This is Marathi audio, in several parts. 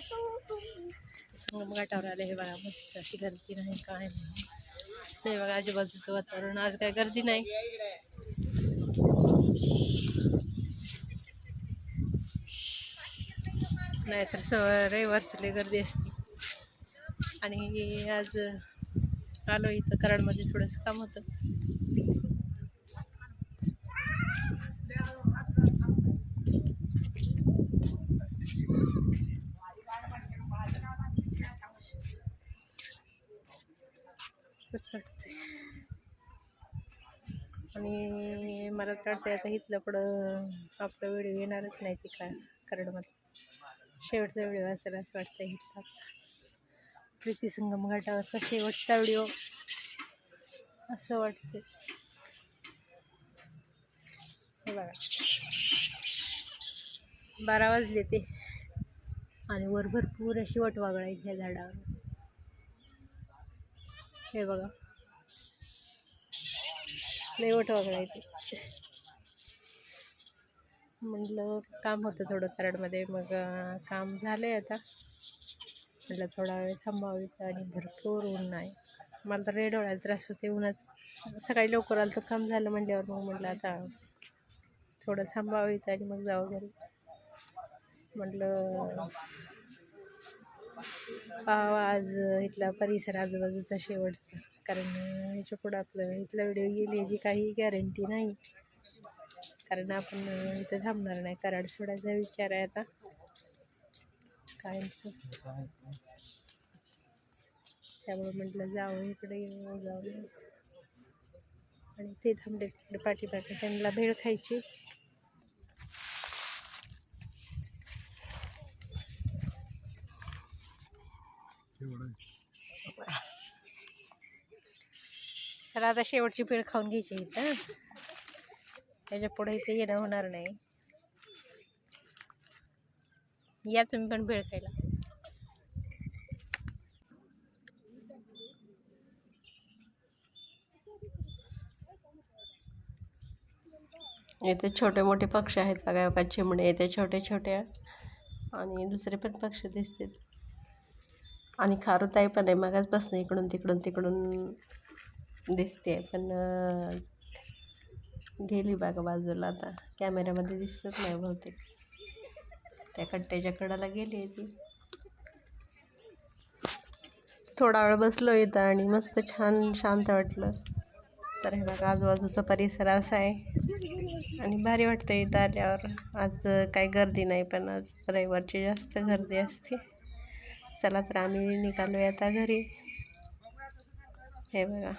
संगम घाटावर आले हे बघा मस्त अशी गर्दी नाही काय नाही. बघा आजूबाजूचं वातावरण आज काय गर्दी नाही. नाहीतर स रविवारचं लय गर्दी असते. आणि आज आलो इथं कराडमध्ये थोडंसं काम होतं. कसं वाटतंय. आणि मला तर आता इथलं पुढं आपला व्हिडिओ येणारच नाही ती का कारणमध्ये शेवटचा व्हिडिओ असेल असं वाटतं इथला. प्रीती संगम घाटावरचा शेवटचा व्हिडिओ असं वाटते बघा. बारा वाजले ते. आणि वर भरपूर अशी वटवागळ आहेत ह्या झाडावर. हे बघा. लय वगैरे येते म्हटलं काम होतं थोडं कराडमध्ये मग काम झालं आहे आता. म्हटलं थोडा वेळ थांबावं आणि भरपूर ऊन आहे. मला तर रेड डोळ्याला त्रास होते उन्हात. सकाळी लवकर आलं तर काम झालं म्हटल्यावर मग म्हटलं आता थोडं थांबावं इथं आणि मग जावं घरी. म्हटलं पाहावा आज इथला परिसर आजूबाजूचा शेवटचा. कारण अं, ह्याच्या पुढं आपलं इथला व्हिडिओ येईल याची काही गॅरंटी नाही. कारण आपण इथं थांबणार नाही. कराड सोडायचा विचार आहे आता. काय त्यामुळे म्हटलं जाऊ इकडे येऊ जाऊ आणि ते थांबले. तिकडे पाठीपाठी त्यांना भेळ खायची. चला आता शेवटची भेळ खाऊन घ्यायची इथं. त्याच्या पुढे इथे येणं होणार नाही. या तुम्ही पण भेळ खायला. इथे छोटे मोठे पक्षी आहेत बघा बघा चिमणे इथे छोटे छोटे आणि दुसरे पण पक्षी दिसतील आणि खारुताई पण आहे मगच बसणं इकडून तिकडून तिकडून दिसते पण गेली बघा बाजूला आता. कॅमेऱ्यामध्ये दिसत नाही बहुतेक. त्या कट्ट्याच्या कडाला गेली आहे ती. थोडा वेळ बसलो इथं आणि मस्त छान शांत वाटलं. तर हे बघा आजूबाजूचा परिसर असा आहे. आणि भारी वाटतं इथं आल्यावर. आज काही गर्दी नाही पण आज रविवारची जास्त गर्दी असते. चला तर आम्ही निघालो आता घरी. हे बघा.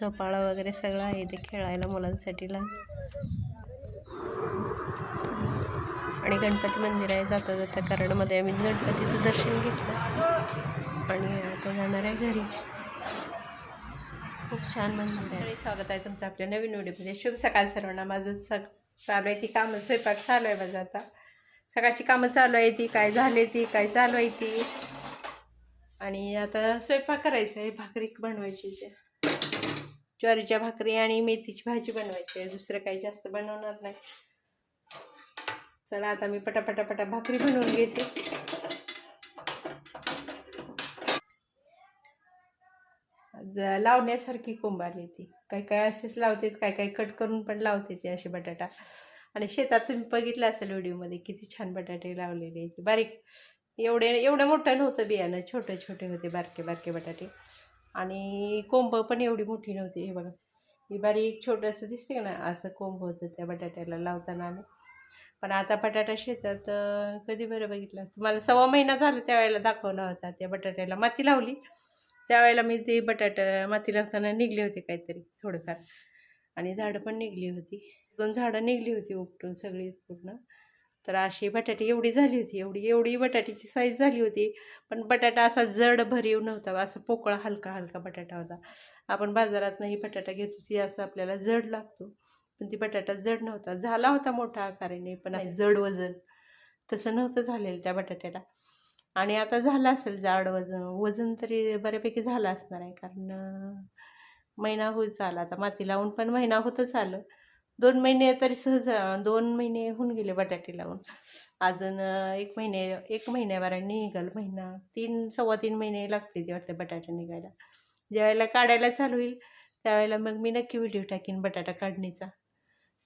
झोपाळा वगैरे सगळं आहे इथे खेळायला मुलांसाठी लहान आणि गणपती मंदिर आहे जाता जाता कराडमध्ये आम्ही गणपतीचं दर्शन घेतलं. आणि आता जाणार आहे घरी. खूप छान मंदिर आहे. स्वागत आहे तुमचं आपल्या नवीन व्हिडिओमध्ये. शुभ सकाळ सर्वांना. माझं सग चालू आहे ती कामं. स्वयंपाक चालू आहे माझं आता. सकाळची कामं चालू आहे ती काय झाले ती काय चालू आहे ती. आणि आता स्वयंपाक करायचं आहे भाकरी बनवायची त्या ज्वारीच्या भाकरी आणि मेथीची भाजी बनवायची आहे. दुसरं काही जास्त बनवणार नाही. चला आता मी पटापटापटा भाकरी बनवून घेते. लावण्यासारखी कोंब आली ती. काय काय असेच लावते काय काय कट करून पण लावते ते असे बटाटा. आणि शेतात तुम्ही बघितलं असेल व्हिडिओमध्ये किती छान बटाटे लावलेले आहेत. बारीक. एवढे एवढं मोठं नव्हतं बियाणं छोटे छोटे होते बारके बारके बटाटे. आणि कोंब पण एवढी मोठी नव्हती. हे बघा. ही बारीक छोटंसं दिसते का ना असं कोंब होतं त्या बटाट्याला लावताना आम्ही. पण आता बटाटा शेतात कधी बरं बघितलं? तुम्हाला सव्वा महिना झाला त्यावेळेला दाखवला होता. त्या बटाट्याला माती लावली. त्यावेळेला मी ते बटाटा माती लावताना निघले होते काहीतरी थोडेफार. आणि झाडं पण निघली होती. दोन झाडं निघली होती उपटून सगळी पूर्ण. तर अशी बटाटे एवढी झाली होती एवढी एवढी बटाट्याची साईज झाली होती. पण बटाटा असा जड भरीव नव्हता असं पोकळा हलका हलका बटाटा होता. आपण बाजारात नाही बटाटा घेतो ती असं आपल्याला जड लागतो. पण ती बटाटा जड नव्हता. झाला होता मोठा आकाराने पण जड वजन. तसं नव्हतं झालेलं त्या बटाट्याला. आणि आता झालं असेल जाड वजन. वजन तरी बऱ्यापैकी झालं असणार आहे कारण महिना होत आला. आता माती लावून पण महिना होतच आलं. दोन महिने तरी सहज दोन महिने होऊन गेले बटाटे लावून. अजून एक महिने एक महिन्याभराने निघाल महिना. तीन सव्वा तीन महिने लागते ते वाटते बटाटे निघायला. ज्यावेळेला काढायला चालू होईल त्यावेळेला मग मी नक्की व्हिडिओ टाकीन बटाटा काढणीचा.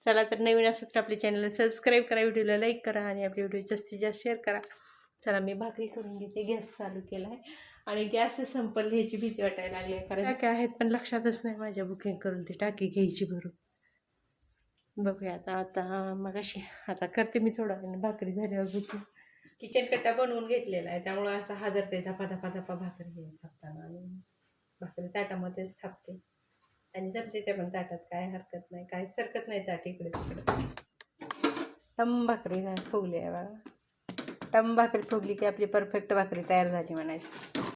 चला तर नवीन असं तर आपल्या चॅनलला सबस्क्राईब करा व्हिडिओला लाईक करा आणि आपली व्हिडिओ जास्तीत जास्त शेअर करा. चला मी भाकरी करून घेते. गॅस चालू केला आहे आणि गॅस संपल घ्यायची भीती वाटायला लागली कारण काय आहेत पण लक्षातच नाही माझ्या बुकिंग करून ती टाकी घ्यायची भरून. बघूया आता आता मग अशी आता करते मी थोडा वेळाने भाकरी झाल्यावर बुकिंग किचन कट्टा बनवून घेतलेला आहे त्यामुळं असं हादरते धपा धपा धपा भाकरी घेऊन थापताना. आणि भाकरी ताटामध्येच थापते. आणि जमते त्या पण ताटात काय हरकत नाही काय सरकत नाही ताट इकडे तिकडे. टम भाकरी फुगली आहे बघा. टम भाकरी फुगली की आपली परफेक्ट भाकरी तयार झाली म्हणायची.